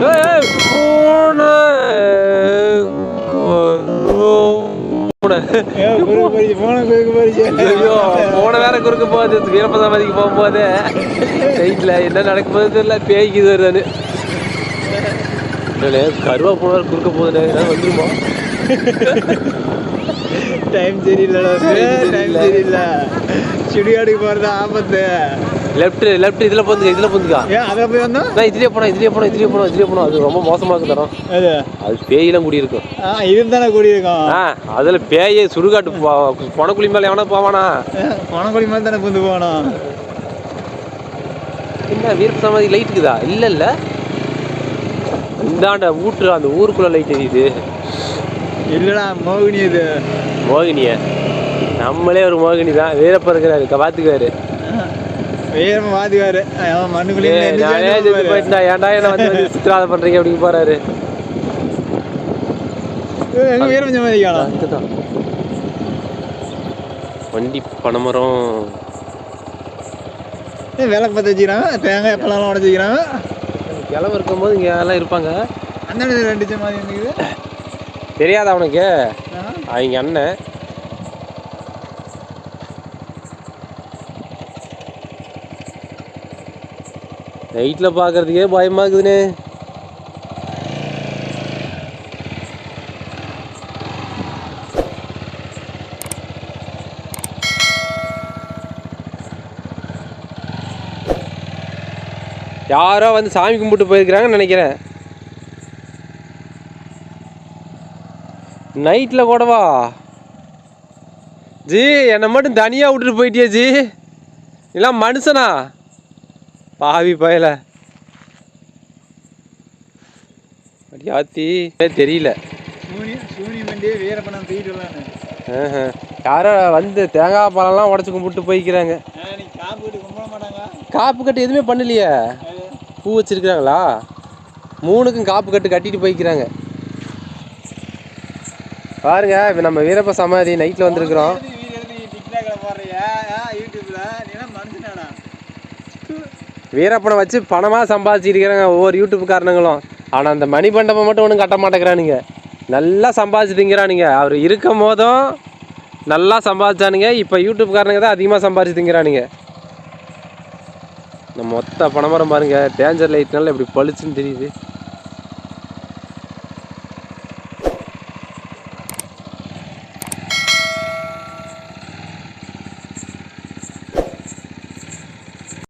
ஏய், ஏய், பூனை. பூனை. ஐயோ, பூனை வேற குறுக்க போகுது வீரபதாமதிக்கு போகும்போது நைட்ல என்ன நடக்க போகுது தெரியல பேய்க்குது வருதானு இல்லைண்ணே, கருவா பூனை குறுக்க போகுதுண்ணே ஏதாவது வந்துருமா டைம் சரியில்லை டைம் சரியில்லை. சுடுகாடுக்கு போறது ஆபத்து. லெஃப்ட் லெஃப்ட் இதுல போந்துக்க இதுல போந்துக்கா. ஏன் அதை போய் வந்தோம்? நான் இதுலயே போனோம் இதுலயே போனோம் இதுலயே போனோம் இதுலயே போனோம். அது ரொம்ப மோசமா இருக்கு தரம். அது. அது பேயெல்லாம் குடி இருக்கும் ஆ இருந்தானே கூடியிருக்கோம். ஆ அதுல பேய சுடுகாட்டு பொணக்குழி மேல எவனா போவானா? பணக்கொழி மாதிரி தானே புந்து போகணும். என்ன வீர சமாதி லைட் இருக்குதா? இல்ல இல்ல. இந்தாண்ட ஊட்டுற அந்த ஊருக்குள்ள லைட் எரியுது. இல்லடா மோகினி இது. மோகினிய. நம்மளே ஒரு மோகினி தான். வீரப்ப இருக்கிறாரு. பாத்துக்குவாரு. வீரமா வாதிவாரு அவன் மண்ணுக்குள்ளே ஏய், என்ன நானே செஞ்சு செத்து போயிட்டா. ஏன்டா என்ன வந்து சித்திராத பண்றீங்க? அப்படின்னு போறாரு. வீரம் அதுதான். வண்டி பனைமரம். விளக்கு பற்ற வச்சுக்கிறான். தேங்காய் பழம்லாம் உடச்சி வச்சுக்கிறான். கிளம்பு இருக்கும்போது இங்க எல்லாம் இருப்பாங்க. அந்த ரெண்டு இருந்துக்குது தெரியாதா அவனுக்கு? அவங்க அண்ணன். நைட்டில் பார்க்கறதுக்கே பயமாக இருக்குதுண்ணே. யாரோ வந்து சாமி கும்பிட்டு போயிருக்கிறாங்கன்னு நினைக்கிறேன். நைட்டில் கூடவா? ஜி என்னை மட்டும் தனியாக விட்டுட்டு போயிட்டியே ஜி. எல்லாம் மனுஷனா? பாவி பயல. அடியாத்தி தெரியல. சூனி சூனி மண்டி வீரப்பணம் தூக்கிட்டு வரலான்னு ஆஹா. யாரோ வந்து தேங்காய் பழம்லாம் உடச்சி கும்பிட்டு போய்க்கிறாங்க. நீ காப்பு வீட்டு கும்பிட மாட்டாங்க காப்பு கட்டு எதுவுமே பண்ணலையே. பூ வச்சிருக்கிறாங்களா? மூணுக்கும் காப்பு கட்டு கட்டிட்டு போய்க்கிறாங்க. பாருங்க இப்போ நம்ம வீரப்ப சமாதி நைட்டில் வந்திருக்கிறோம். வீரப்பனை வச்சு பணமாக சம்பாதிச்சிருக்கிறாங்க ஒவ்வொரு யூடியூப் காரணங்களும். ஆனால் அந்த மணிமண்டபம் மட்டும் ஒன்றும் கட்ட மாட்டேங்கிறானுங்க. நல்லா சம்பாதிச்சு திங்கிறானுங்க அவர் இருக்கும் போதும் நல்லா சம்பாதிச்சானுங்க. இப்போ யூடியூப் காரனுங்க தான் அதிகமாக சம்பாதிச்சு திங்கிறானுங்க இந்த மொத்த பணமரம் பாருங்க. டேஞ்சர் லைட்னால இப்படி பளிச்சுன்னு தெரியுது.